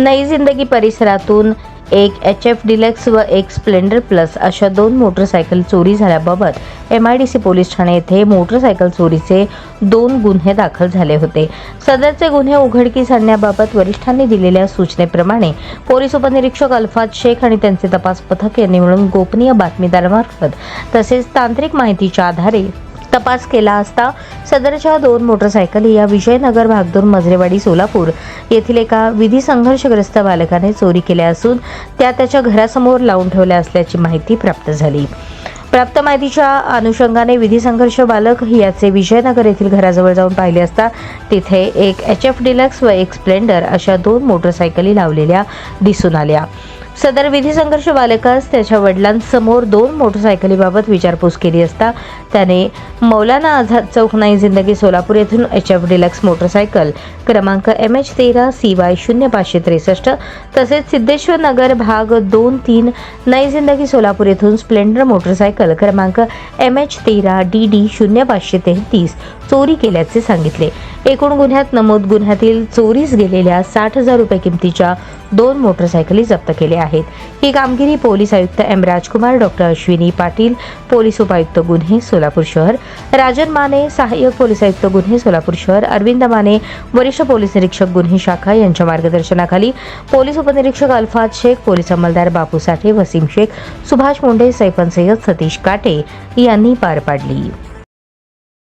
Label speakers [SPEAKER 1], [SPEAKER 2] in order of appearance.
[SPEAKER 1] नई जिंदगी परिसरातून एक एच एफ डिलक्स व एक स्प्लेंडर प्लस अशा दोन मोटरसायकल चोरी झाल्याबाबत M I D C police Thane येथे मोटरसायकल चोरीचे दोन गुन्हे दाखल झाले होते. सदरचे गुन्हे उघडकीस आणण्याबाबत वरिष्ठांनी दिलेल्या सूचनेप्रमाणे पोलीस उपनिरीक्षक अल्फाज शेख आणि त्यांचे तपास पथक यांनी मिळून गोपनीय बातमीदारामार्फत तसेच तांत्रिक माहितीच्या आधारे तपास केला असता सदरच्या दोन मोटरसायकली या विजयनगर भागदूर मजरेवाडी सोलापूर येथील एका विधी संघर्षग्रस्त बालकाने चोरी केल्या असून त्या त्याच्या घरासमोर लावून ठेवल्या असल्याची माहिती प्राप्त झाली. प्राप्त माहितीच्या अनुषंगाने विधी संघर्ष बालक याचे विजयनगर येथील घराजवळ जाऊन पाहिले असता तिथे एक एच एफ डिलक्स व एक स्प्लेंडर अशा दोन मोटरसायकली लावलेल्या दिसून आल्या. सदर विधी संघर्ष बालकास त्याच्या वडिलांसमोर दोन मोटरसायकलीबाबत विचारपूस केली असता त्याने मौलाना आझाद चौक नाही जिंदगी सोलापूर येथून एच एफ डिलक्स मोटरसायकल क्रमांक एम एच तेरा सी वाय शून्य पाचशे त्रेसष्ट तसेच सिद्धेश्वर नगर भाग दोन तीन नई जिंदगी सोलापूर येथून स्प्लेंडर मोटरसायकल क्रमांक एम एच तेरा डी डी शून्य पाचशे तेहतीस चोरी केल्याचे सांगितले. एकूण गुन्ह्यात नमूद गुन्ह्यातील चोरीस गेलेल्या साठ हजार रुपये किमतीच्या दोन मोटरसायकली जप्त केल्या आहेत. ही कामगिरी पोलीस आयुक्त M. Rajkumar doctor Ashwini Patil police उपायुक्त गुन्हे सोलापूर शहर. राजन माने सहाय्यक पोलीस आयुक्त गुन्हे सोलापूर शहर. अरविंद माने वरिष्ठ पोलीस निरीक्षक गुन्हे शाखा यांच्या मार्गदर्शनाखाली. पोलीस उपनिरीक्षक अल्फाज शेख पोलीस अंमलदार बापू साठे वसीम शेख सुभाष मुंडे सैफन सय्यद सतीश काटे यांनी पार पाडली.